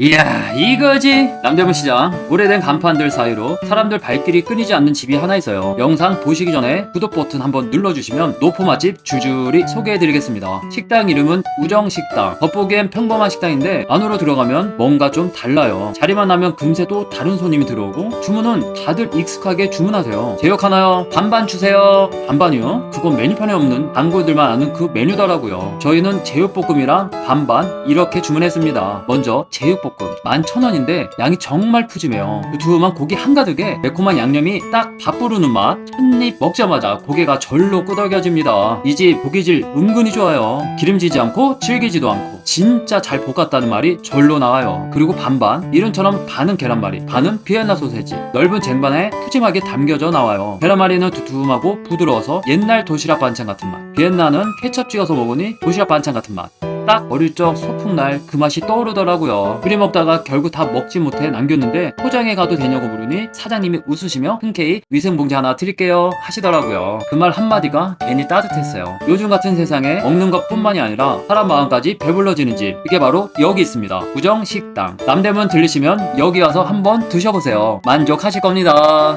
이야 이거지. 남대문 시장 오래된 간판들 사이로 사람들 발길이 끊이지 않는 집이 하나 있어요. 영상 보시기 전에 구독 버튼 한번 눌러주시면 노포 맛집 줄줄이 소개해드리겠습니다. 식당 이름은 우정식당. 겉보기엔 평범한 식당인데 안으로 들어가면 뭔가 좀 달라요. 자리만 나면 금세 또 다른 손님이 들어오고 주문은 다들 익숙하게 주문하세요. 제육 하나요? 반반 주세요. 반반이요? 그건 메뉴판에 없는 단골들만 아는 그 메뉴더라고요. 저희는 제육볶음이랑 반반 이렇게 주문했습니다. 먼저 제육볶음 11,000원인데 양이 정말 푸짐해요. 그 두툼한 고기 한가득에 매콤한 양념이 딱 밥 부르는 맛. 한 입 먹자마자 고개가 절로 끄덕여집니다. 이 집 고기질 은근히 좋아요. 기름지지 않고 질기지도 않고 진짜 잘 볶았다는 말이 절로 나와요. 그리고 반반 이름처럼 반은 계란말이 반은 비엔나 소세지. 넓은 쟁반에 푸짐하게 담겨져 나와요. 계란말이는 두툼하고 부드러워서 옛날 도시락 반찬 같은 맛. 비엔나는 케첩 찍어서 먹으니 도시락 반찬 같은 맛 딱 어릴 적 소풍날 그 맛이 떠오르더라고요. 끓여 먹다가 결국 다 먹지 못해 남겼는데 포장해 가도 되냐고 물으니 사장님이 웃으시며 흔쾌히 위생봉지 하나 드릴게요 하시더라고요. 그 말 한마디가 괜히 따뜻했어요. 요즘 같은 세상에 먹는 것뿐만이 아니라 사람 마음까지 배불러지는 집 이게 바로 여기 있습니다. 우정 식당 남대문 들리시면 여기 와서 한번 드셔보세요. 만족하실 겁니다.